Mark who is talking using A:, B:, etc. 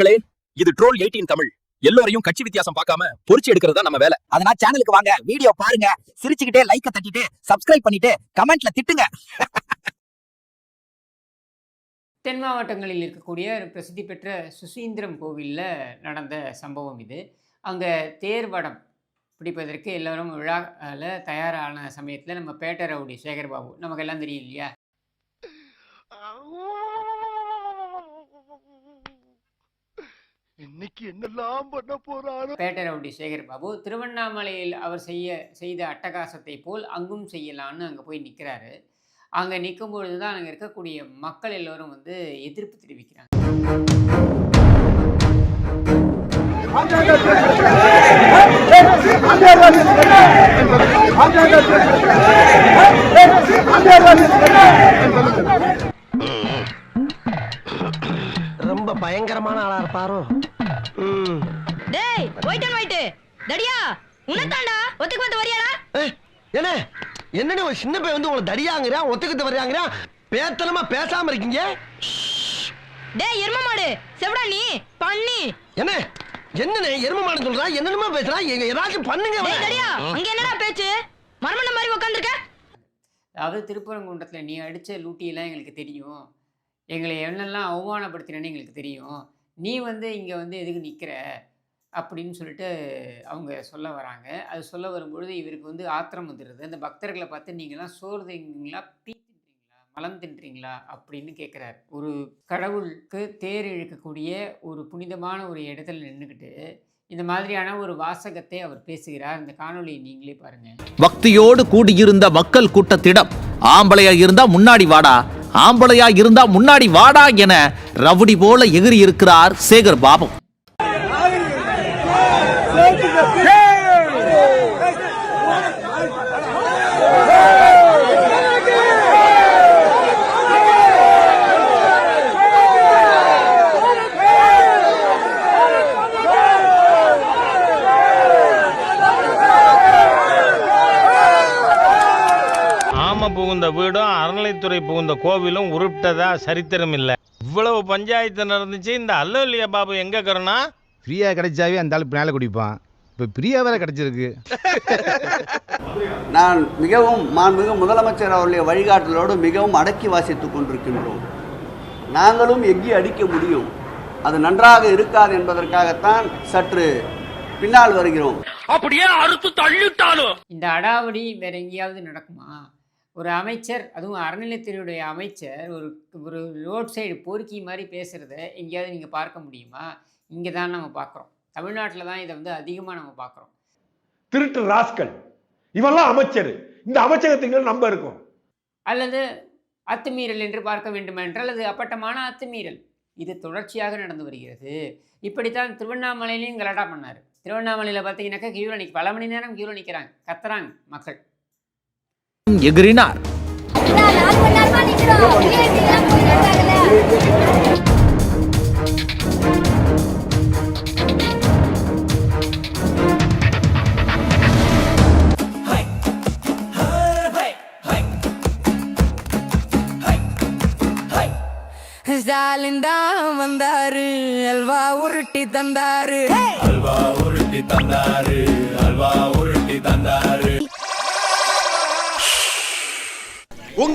A: நண்பர்களே இது troll eighteen Tamil. எல்லோரையும் கட்சி வித்தியாசம் பார்க்காம பொறிச்சு எடுக்கிறது தான் நம்ம வேலை.
B: அதனால சேனலுக்கு வாங்க வீடியோ பாருங்க சிரிச்சுக்கிட்டே லைக்க தட்டிட்டு சப்ஸ்கிரைப் பண்ணிட்டு கமெண்ட்ல திட்டுங்க.
C: தென் மாவட்டங்களில் இருக்கக்கூடிய ஒரு பிரசித்தி பெற்ற சுசீந்திரம் கோவிலில் நடந்த சம்பவம் இது. அங்கே தேர்வடம் பிடிப்பதற்கு எல்லோரும் விழாவில் தயாரான சமயத்தில் நம்ம பேட்டை ரவுடி சேகர் பாபு நமக்கு எல்லாம் தெரியும் இல்லையா?
D: இன்னைக்கு என்னெல்லாம் பண்ண போறாரோ
C: பேட்டை ரவுடி சேகர் பாபு திருவண்ணாமலையில் அவர் செய்ய செய்த அட்டகாசத்தை போல் அங்கும் செய்யலான்னு அங்கே போய் நிற்கிறாரு அங்கே நிற்கும் பொழுது தான் அங்கே இருக்கக்கூடிய மக்கள் எல்லோரும் வந்து எதிர்ப்பு தெரிவிக்கிறாங்க
E: ரொம்ப ஆளா இருப்பாரோ.
F: டேய் ஒயிட் அண்ட் ஒயிட் தடியா உன்னதாண்டா ஒத்துக்கு வந்து வரியாடா?
E: என்ன? என்னன்னு ஒரு சின்ன பையன் வந்து உங்களை தடியாங்கிறான் ஒத்துக்கிட்டு வர்றாங்கிறான் பேத்தனமா பேசாம இருக்கீங்க?
F: டேய் எரும மாடு. செவடா நீ பண்ணி.
E: என்ன? என்னன்னு எரும மாடு சொல்றா? என்னென்னமா பேசுறா? எங்க ஏதாச்சும் பண்ணுங்க
F: டேய். தடியா அங்க என்னடா பேச்சு? மர்மண்ட மாதிரி உட்காந்துருக்க
C: அதாவது திருப்பரங்குன்றத்தில் நீ அடித்த லூட்டியெல்லாம் எங்களுக்கு தெரியும். எங்களை என்னெல்லாம் அவமானப்படுத்தினேன்னு எங்களுக்கு தெரியும். நீ வந்து இங்கே வந்து எதுக்கு நிற்கிற அப்படின்னு சொல்லிட்டு அவங்க சொல்ல வராங்க. அது சொல்ல வரும்பொழுது இவருக்கு வந்து ஆத்திரம் வந்துடுது அந்த பக்தர்களை பார்த்து நீங்களாம் சோறு தின்றீங்களா? பீ தின்றீங்களா? மலம் தின்றீங்களா? அப்படின்னு கேட்குறாரு. ஒரு கடவுளுக்கு தேர் இழுக்கக்கூடிய ஒரு புனிதமான ஒரு இடத்துல நின்றுக்கிட்டு இந்த மாதிரியான ஒரு வாசகத்தை அவர் பேசுகிறார். இந்த காணொலியை நீங்களே பாருங்கள்
G: பக்தியோடு கூடியிருந்த மக்கள் கூட்டத்திடம் ஆம்பளையா இருந்தா முன்னாடி வாடா. ஆம்பளையா இருந்தா முன்னாடி வாடா என ரவுடி போல எகிரி இருக்கிறார் சேகர் பாபு
H: ஆம புகுந்த வீடும் அறநிலைத்துறை புகுந்த கோவிலும் உருப்பிட்டதா சரித்திரம் இல்லை. இவ்வளவு பஞ்சாயத்து நடந்துச்சு இந்த அல்லலியா பாபு? எங்க கருணா
I: ஃப்ரீயா கிடைச்சாவே அந்த ஆளு மேலே குடிப்பான். இப்போ ஃப்ரீயா வேற கிடைச்சிருக்கு.
J: நான் மிகவும் மாண்புமிகு முதலமைச்சர் அவருடைய வழிகாட்டலோடு மிகவும் அடக்கி வாசித்துக் கொண்டிருக்கின்றோம். நாங்களும் எங்கி அடிக்க முடியும். அது நன்றாக இருக்காது என்பதற்காகத்தான் சற்று பின்னால் வருகிறோம்.
C: இந்த அடாவடி வேற எங்கேயாவது நடக்குமா? ஒரு அமைச்சர் அதுவும் அறநிலைத்துறையுடைய அமைச்சர் ஒரு ஒரு ரோட் சைடு பொறுக்கி மாதிரி பேசுகிறத எங்கேயாவது நீங்கள் பார்க்க முடியுமா? இங்கே தான் நம்ம பார்க்குறோம். தமிழ்நாட்டில் தான் இதை வந்து அதிகமாக நம்ம பார்க்குறோம்.
D: திருட்டு ராஸ்கல். இவெல்லாம் அமைச்சர். இந்த அமைச்சகத்துக்கு நம்ம இருக்கோம்.
C: அல்லது அத்துமீறல் என்று பார்க்க வேண்டுமென்றால் அது அப்பட்டமான அத்துமீறல். இது தொடர்ச்சியாக நடந்து வருகிறது. இப்படித்தான் திருவண்ணாமலையிலையும் கலாட்டா பண்ணார். திருவண்ணாமலையில் பார்த்தீங்கன்னாக்கா கியூவில் நிற்க பல மணி நேரம் கியூவில் நிற்கிறாங்க கத்துறாங்க மக்கள்.
F: ஸ்டாலின் தான் வந்தாரு அல்வா உருட்டி தந்தாரு